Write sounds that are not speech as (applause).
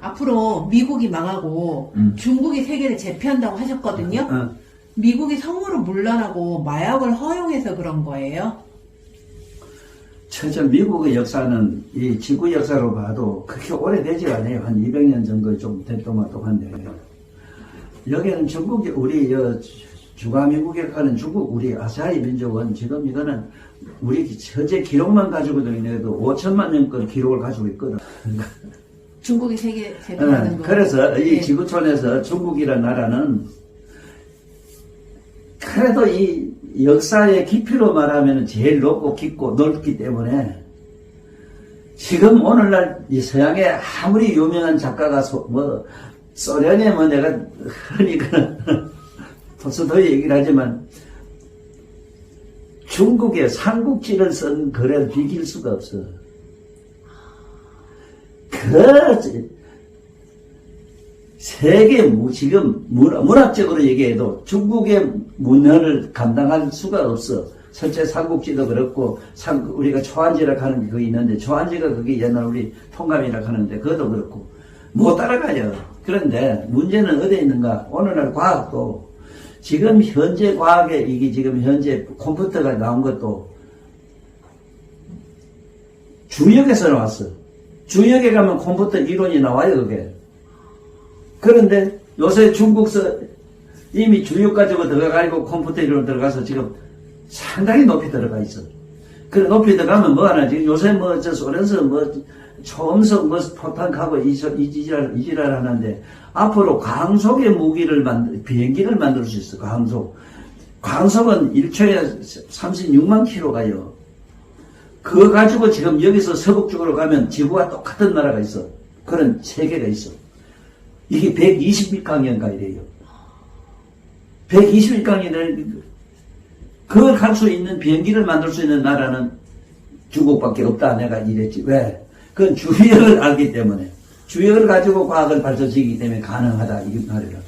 앞으로 미국이 망하고 음. 중국이 세계를 제패한다고 하셨거든요. 어, 미국이 성으로 물러나고 마약을 허용해서 그런 거예요. 처저 미국의 역사는 이 지구 역사로 봐도 그렇게 오래되지 않아요. 한 200년 정도 좀 됐도마또한데 여기는 중국이 우리 여 주가미국에 가는 중국 우리 아시아의 민족은 지금 이거는 우리 현재 기록만 가지고도 있는데도 5천만 년권 기록을 가지고 있거든. (laughs) 중국이 세계 어, 거. 그래서 이 네. 지구촌에서 중국이라는 나라는 그래도 이 역사의 깊이로 말하면 제일 높고 깊고 넓기 때문에 지금 오늘날 이 서양의 아무리 유명한 작가가 소- 뭐 소련에 뭐 내가 흔히 그 토스토이 (laughs) 얘기를 하지만 중국의 삼국지를 쓴 글을 비길 수가 없어. 그 세계 무- 지금 문- 문학적으로 얘기해도 중국의 문헌을 감당할 수가 없어. 설체 삼국지도 그렇고 삼- 우리가 초안지라 하는 게 거기 있는데 초안지가 그게 옛날 우리 통감이라 하는데 그것도 그렇고 못 따라가요. 그런데 문제는 어디에 있는가? 오늘날 과학도 지금 현재 과학에 이게 지금 현재 컴퓨터가 나온 것도 주역에서 나왔어. 주역에 가면 컴퓨터 이론이 나와요, 그게. 그런데 요새 중국서 이미 주역 가지고 들어가고 컴퓨터 이론 들어가서 지금 상당히 높이 들어가 있어. 그래, 높이 들어가면 뭐 하나, 지금 요새 뭐, 저 소련서 뭐, 초음속 뭐, 포탄하고 이, 저- 이 지랄, 이 지랄 하는데, 앞으로 광속의 무기를 만들, 비행기를 만들 수 있어, 광속. 광속은 1초에 36만 킬로 가요. 그거 가지고 지금 여기서 서북 쪽으로 가면 지구와 똑같은 나라가 있어. 그런 세계가 있어. 이게 121강인가 이래요. 121강이는 그걸 갈 수 있는 비행기를 만들 수 있는 나라는 중국밖에 없다 내가 이랬지. 왜? 그건 주역을 알기 때문에. 주역을 가지고 과학을 발전시키기 때문에 가능하다 이 말이라.